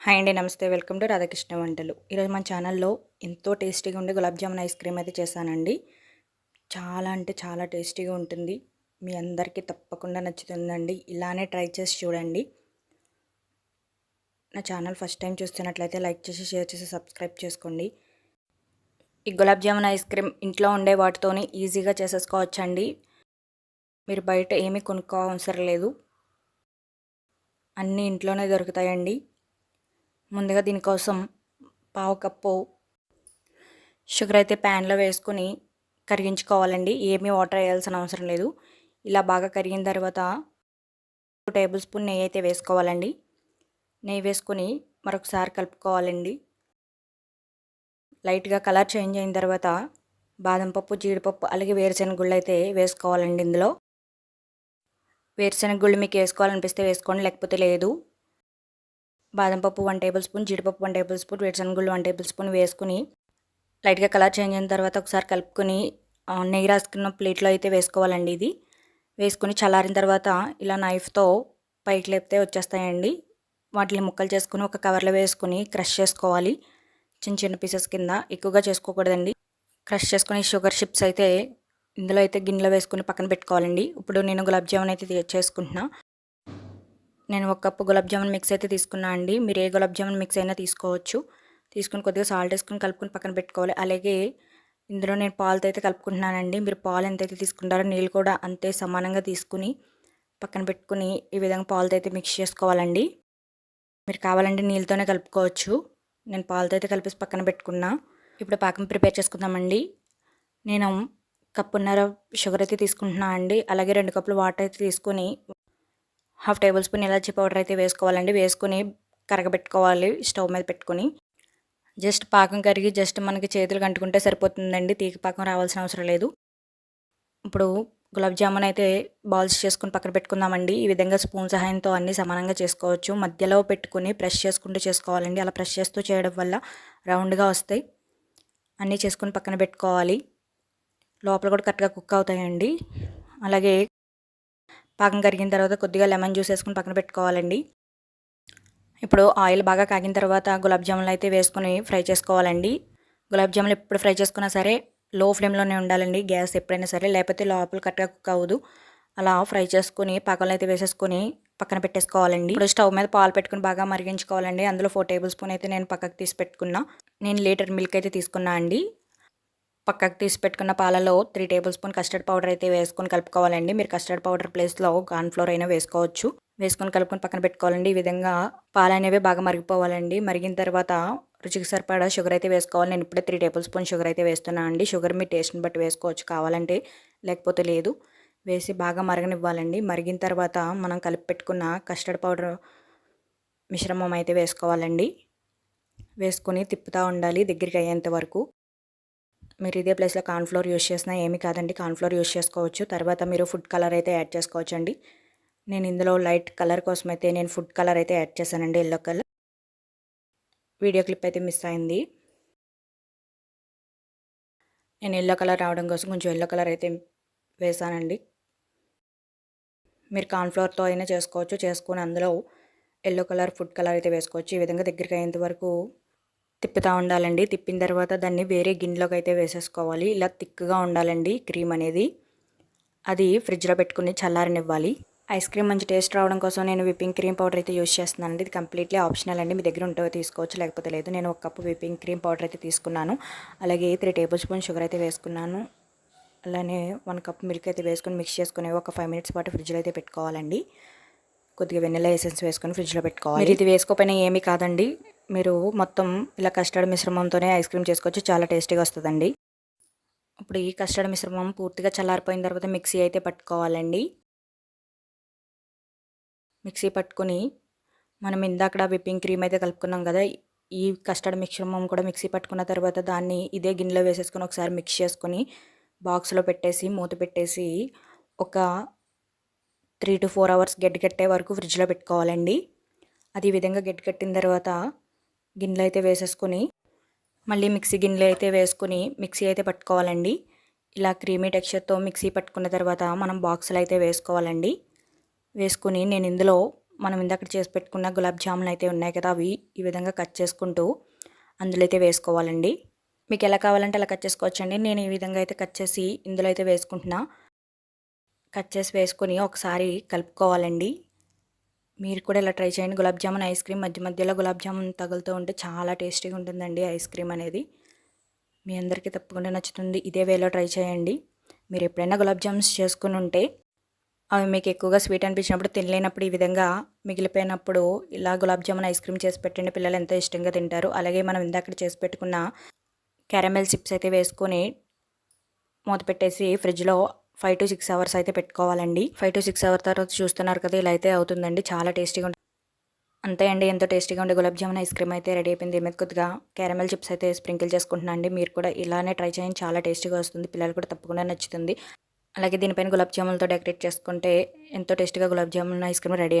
Hi అండి నమస్తే. Welcome to Radhakrishna వంటలు. ఈరోజు మన ఛానల్లో ఎంతో టేస్టీగా ఉండే గులాబ్ జామున్ ఐస్ క్రీమ్ అయితే చేశానండి. చాలా అంటే చాలా టేస్టీగా ఉంటుంది. మీ అందరికీ తప్పకుండా నచ్చుతుందండి. ఇలానే ట్రై చేసి చూడండి. నా ఛానల్ ఫస్ట్ టైం చూస్తున్నట్లయితే లైక్ చేసి షేర్ చేసి సబ్స్క్రైబ్ చేసుకోండి. ఈ గులాబ్ జామున్ ఐస్ క్రీమ్ ఇంట్లో ఉండే వాటితోనే ఈజీగా చేసేసుకోవచ్చండి. మీరు బయట ఏమీ కొనుక్కో అవసరం లేదు. అన్నీ ఇంట్లోనే దొరుకుతాయండి. ముందుగా దీనికోసం పావు కప్పు షుగర్ అయితే ప్యాన్లో వేసుకొని కరిగించుకోవాలండి. ఏమీ వాటర్ వేయాల్సిన అవసరం లేదు. ఇలా బాగా కరిగిన తర్వాత టూ టేబుల్ స్పూన్ నెయ్యి అయితే వేసుకోవాలండి. నెయ్యి వేసుకొని మరొకసారి కలుపుకోవాలండి. లైట్గా కలర్ చేంజ్ అయిన తర్వాత బాదం పప్పు జీడిపప్పు అలాగే వేరుశెనగ గుళ్ళు అయితే వేసుకోవాలండి ఇందులో. వేరుశెనగ గుళ్ళు మీకు వేసుకోవాలనిపిస్తే వేసుకోండి లేకపోతే లేదు. బాదం పప్పు వన్ టేబుల్ స్పూన్ జీడిపప్పు వన్ టేబుల్ స్పూన్ వేరుశనగుళ్ళు వన్ టేబుల్ స్పూన్ వేసుకుని లైట్గా కలర్ చేంజ్ అయిన తర్వాత ఒకసారి కలుపుకొని నెయ్యి రాసుకున్న ప్లేట్లో అయితే వేసుకోవాలండి ఇది. వేసుకుని చల్లారిన తర్వాత ఇలా నైఫ్తో పైకి లేపితే వచ్చేస్తాయండి. వాటిని ముక్కలు చేసుకుని ఒక కవర్లో వేసుకుని క్రష్ చేసుకోవాలి. చిన్న చిన్న పీసెస్ కింద ఎక్కువగా చేసుకోకూడదండి. క్రష్ చేసుకుని షుగర్ షిప్స్ అయితే ఇందులో అయితే గిన్నెలో వేసుకుని పక్కన పెట్టుకోవాలండి. ఇప్పుడు నేను గులాబ్ జామున్ అయితే చేసుకుంటున్నా. నేను ఒక కప్పు గులాబ్ జామున్ మిక్స్ అయితే తీసుకున్నా అండి. మీరు ఏ గులాబ్ జామున్ మిక్స్ అయినా తీసుకోవచ్చు. తీసుకుని కొద్దిగా సాల్ట్ వేసుకుని కలుపుకొని పక్కన పెట్టుకోవాలి. అలాగే ఇందులో నేను పాలతో అయితే కలుపుకుంటున్నానండి. మీరు పాలు ఎంతైతే తీసుకుంటారో నీళ్ళు కూడా అంతే సమానంగా తీసుకుని పక్కన పెట్టుకుని ఈ విధంగా పాలతో అయితే మిక్స్ చేసుకోవాలండి. మీరు కావాలంటే నీళ్ళతోనే కలుపుకోవచ్చు. నేను పాలతో అయితే కలిపేసి పక్కన పెట్టుకున్నా. ఇప్పుడు పాకం ప్రిపేర్ చేసుకుందామండి. నేను కప్పున్నర షుగర్ అయితే తీసుకుంటున్నా అండి. అలాగే రెండు కప్పులు వాటర్ అయితే తీసుకొని హాఫ్ టేబుల్ స్పూన్ ఇలాచీ పౌడర్ అయితే వేసుకోవాలండి. వేసుకుని కరగబెట్టుకోవాలి స్టవ్ మీద పెట్టుకుని. జస్ట్ పాకం కరిగి జస్ట్ మనకి చేతులు కంటుకుంటే సరిపోతుందండి. తీగ పాకం రావాల్సిన అవసరం లేదు. ఇప్పుడు గులాబ్ జామున్ అయితే బాల్స్ చేసుకుని పక్కన పెట్టుకుందామండి. ఈ విధంగా స్పూన్ సహాయంతో అన్నీ సమానంగా చేసుకోవచ్చు. మధ్యలో పెట్టుకుని ప్రెస్ చేసుకుంటూ చేసుకోవాలండి. అలా ప్రెస్ చేస్తూ చేయడం వల్ల రౌండ్గా వస్తాయి. అన్నీ చేసుకుని పక్కన పెట్టుకోవాలి. లోపల కూడా కరెక్ట్గా కుక్ అవుతాయండి. అలాగే పాకం కరిగిన తర్వాత కొద్దిగా లెమన్ జ్యూస్ వేసుకుని పక్కన పెట్టుకోవాలండి. ఇప్పుడు ఆయిల్ బాగా కాగిన తర్వాత గులాబ్ జాములు అయితే వేసుకొని ఫ్రై చేసుకోవాలండి. గులాబ్ జాములు ఎప్పుడు ఫ్రై చేసుకున్నా సరే లో ఫ్లేమ్లోనే ఉండాలండి. గ్యాస్ ఎప్పుడైనా సరే లేకపోతే లోపల కరెక్ట్గా కుక్ అవ్వదు. అలా ఫ్రై చేసుకుని పాకంలో అయితే వేసేసుకొని పక్కన పెట్టేసుకోవాలండి. ఇప్పుడు స్టవ్ మీద పాలు పెట్టుకుని బాగా మరిగించుకోవాలండి. అందులో ఫోర్ టేబుల్ స్పూన్ అయితే నేను పక్కకు తీసి పెట్టుకున్నా. నేను లీటర్ మిల్క్ అయితే తీసుకున్నా అండి. పక్కకు తీసి పెట్టుకున్న పాలలో three tablespoon custard powder అయితే వేసుకొని కలుపుకోవాలండి. మీరు కస్టర్డ్ పౌడర్ ప్లేస్లో ఫ్లోర్ అయినా వేసుకోవచ్చు. వేసుకొని కలుపుకొని పక్కన పెట్టుకోవాలండి. ఈ విధంగా పాలు అనేవి బాగా మరిగిపోవాలండి. మరిగిన తర్వాత రుచికి సరిపడా షుగర్ అయితే వేసుకోవాలి. నేను ఇప్పుడే త్రీ టేబుల్ స్పూన్ షుగర్ అయితే వేస్తున్నాను అండి. షుగర్ మీ టేస్ట్ని బట్టి వేసుకోవచ్చు. కావాలంటే లేకపోతే లేదు. వేసి బాగా మరగనివ్వాలండి. మరిగిన తర్వాత మనం కలిపి పెట్టుకున్న కస్టర్డ్ పౌడర్ మిశ్రమం అయితే వేసుకోవాలండి. వేసుకొని తిప్పుతూ ఉండాలి. దగ్గరికి అయ్యేంత వరకు. మీరు ఇదే ప్లేస్లో కార్న్ఫ్లోర్ యూస్ చేసినా ఏమి కాదండి. కార్న్ఫ్లోర్ యూస్ చేసుకోవచ్చు. తర్వాత మీరు ఫుడ్ కలర్ అయితే యాడ్ చేసుకోవచ్చు అండి నేను ఇందులో లైట్ కలర్ కోసం అయితే నేను ఫుడ్ కలర్ అయితే యాడ్ చేశానండి. Yellow colour. వీడియో క్లిప్ అయితే మిస్ అయింది. నేను ఎల్లో కలర్ రావడం కోసం కొంచెం ఎల్లో కలర్ అయితే వేసానండి మీరు కార్న్ఫ్లోర్తో అయినా చేసుకోవచ్చు. చేసుకుని అందులో ఎల్లో కలర్ ఫుడ్ కలర్ అయితే వేసుకోవచ్చు. ఈ విధంగా దగ్గరికి అయ్యేంత వరకు తిప్పుతూ ఉండాలండి. తిప్పిన తర్వాత దాన్ని వేరే గిన్నెలోకి అయితే వేసేసుకోవాలి. ఇలా థిక్గా ఉండాలండి క్రీమ్ అనేది. అది ఫ్రిడ్జ్లో పెట్టుకుని చల్లారనివ్వాలి. ఐస్ క్రీమ్ మంచి టేస్ట్ రావడం కోసం నేను విప్పింగ్ క్రీమ్ పౌడర్ అయితే యూస్ చేస్తున్నాను ఇది కంప్లీట్లీ ఆప్షనల్ అండి. మీ దగ్గర ఉంటే తీసుకోవచ్చు లేకపోతే లేదు. నేను ఒక కప్పు విప్పింగ్ క్రీమ్ పౌడర్ అయితే తీసుకున్నాను. అలాగే త్రీ టేబుల్ స్పూన్ షుగర్ అయితే వేసుకున్నాను. అలానే వన్ కప్ మిల్క్ అయితే వేసుకొని మిక్స్ చేసుకుని ఒక ఫైవ్ మినిట్స్ పాటు ఫ్రిడ్జ్లో అయితే పెట్టుకోవాలండి. కొద్దిగా వెన్నెల ఎసెన్స్ వేసుకొని ఫ్రిడ్జ్లో పెట్టుకోవాలి. ఇది వేసుకోకపోయినా ఏమీ కాదండి. మీరు మొత్తం ఇలా కస్టర్డ్ మిశ్రమంతోనే ఐస్ క్రీమ్ చేసుకోవచ్చు. చాలా టేస్టీగా వస్తుందండి. ఇప్పుడు ఈ కస్టర్డ్ మిశ్రమం పూర్తిగా చల్లారిపోయిన తర్వాత మిక్సీ అయితే పట్టుకోవాలండి. మిక్సీ పట్టుకొని మనం ఇందాక విప్పింగ్ క్రీమ్ అయితే కలుపుకున్నాం కదా ఈ కస్టర్డ్ మిశ్రమం కూడా మిక్సీ పట్టుకున్న తర్వాత దాన్ని ఇదే గిన్నెలో వేసేసుకొని ఒకసారి మిక్స్ చేసుకొని బాక్స్లో పెట్టేసి మూత పెట్టేసి ఒక త్రీ టు ఫోర్ అవర్స్ గడ్డి కట్టే వరకు ఫ్రిడ్జ్లో పెట్టుకోవాలండి. అది ఈ విధంగా గడ్డి కట్టిన తర్వాత గిన్నెలు అయితే వేసేసుకొని మళ్ళీ మిక్సీ గిన్నెలు అయితే వేసుకుని మిక్సీ అయితే పట్టుకోవాలండి. ఇలా క్రీమీ టెక్స్చర్తో మిక్సీ పట్టుకున్న తర్వాత మనం బాక్సులు అయితే వేసుకోవాలండి. వేసుకుని నేను ఇందులో మనం ఇందాక చేసి పెట్టుకున్న గులాబ్ జాములు అయితే ఉన్నాయి కదా అవి ఈ విధంగా కట్ చేసుకుంటూ అందులో అయితే వేసుకోవాలండి. మీకు ఎలా కావాలంటే అలా కట్ చేసుకోవచ్చండి. నేను ఈ విధంగా అయితే కట్ చేసి ఇందులో అయితే వేసుకుంటున్నా. కట్ చేసి వేసుకొని ఒకసారి కలుపుకోవాలండి. మీరు కూడా ఇలా ట్రై చేయండి. గులాబ్ జామున్ ఐస్ క్రీమ్ మధ్య మధ్యలో గులాబ్ జామున్ తగులుతూ ఉంటే చాలా టేస్టీగా ఉంటుందండి ఐస్ క్రీమ్ అనేది. మీ అందరికీ తప్పకుండా నచ్చుతుంది. ఇదే వేలో ట్రై చేయండి. మీరు ఎప్పుడైనా గులాబ్ జామ్స్ చేసుకుని ఉంటే అవి మీకు ఎక్కువగా స్వీట్ అనిపించినప్పుడు తినలేనప్పుడు ఈ విధంగా మిగిలిపోయినప్పుడు ఇలా గులాబ్ జామున్ ఐస్ క్రీమ్ చేసి పెట్టండి. పిల్లలు ఎంతో ఇష్టంగా తింటారు. అలాగే మనం ఇందాక చేసి పెట్టుకున్న క్యారమెల్ చిప్స్ అయితే వేసుకొని మూత పెట్టేసి ఫ్రిడ్జ్లో ఫైవ్ టు సిక్స్ అవర్స్ అయితే పెట్టుకోవాలండి. ఫైవ్ టు సిక్స్ అవర్స్ తర్వాత చూస్తున్నారు కదా ఇలా అయితే అవుతుందండి. చాలా టేస్టీగా ఉంటుంది. అంతే అండి ఎంతో టేస్టీగా ఉండే గులాబ్ జామున్ ఐస్ క్రీమ్ అయితే రెడీ అయిపోయింది. మీద కొద్దిగా క్యారమెల్ చిప్స్ అయితే స్ప్రింకిల్ చేసుకుంటున్నాను అండి. మీరు కూడా ఇలానే ట్రై చేయండి. చాలా టేస్టీగా వస్తుంది. పిల్లలు కూడా తప్పకుండా నచ్చుతుంది. అలాగే దీనిపైన గులాబ్ జామున్తో డెకరేట్ చేసుకుంటే ఎంతో టేస్టీగా gulab jamun ice cream ready